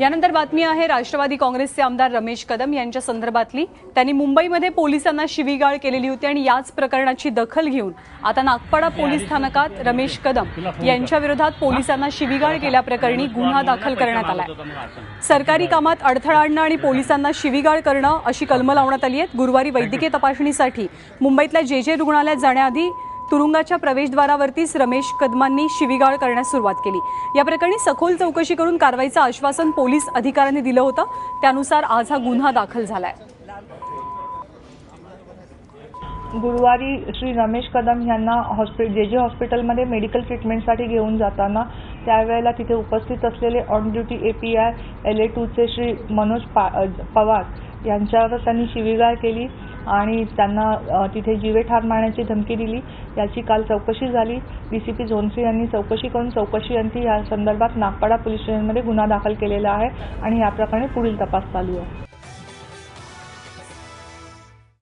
यानंतर बातमी आहे राष्ट्रवादी काँग्रेसचे आमदार रमेश कदम यांच्या संदर्भातली. त्यांनी मुंबईमध्ये पोलिसांना शिवीगाळ केलेली होती आणि याच प्रकरणाची दखल घेऊन आता नागपाडा पोलीस स्थानकात रमेश कदम यांच्या विरोधात पोलिसांना शिवीगाळ केल्याप्रकरणी गुन्हा दाखल करण्यात आलाय. सरकारी कामात अडथळा आणणं आणि पोलिसांना शिवीगाळ करणं अशी कलम लावण्यात आली आहेत. गुरुवारी वैद्यकीय तपासणीसाठी मुंबईतल्या जे जे रुग्णालयात जाण्याआधी तुरुंगाच्या प्रवेशद्वारावरतीच रमेश कदमांनी शिवीगाळ करण्यास सुरुवात केली. या प्रकरणी सखोल चौकशी करून कारवाईचं आश्वासन पोलीस अधिकाऱ्यांनी दिलं होतं. त्यानुसार आज हा गुन्हा दाखल झालाय. गुरुवारी श्री रमेश कदम यांना हॉस्पिटल जे जे हॉस्पिटलमध्ये मेडिकल ट्रीटमेंटसाठी घेऊन जाताना त्यावेळेला तिथे उपस्थित असलेले on duty A P I L A टूचे Shri Manoj पा पवार यांच्यावर त्यांनी शिवीगाळ केली. आणि त्यांना तिथे जीवे ठार मारण्याची धमकी दिली. याची काल चौकशी झाली. डी सी पी झोनसी यांनी चौकशी करून चौकशी अंती या संदर्भात नागपाडा पोलीस स्टेशनमध्ये गुन्हा दाखल केलेला आहे आणि या प्रकरणी पुढील तपास चालू आहे.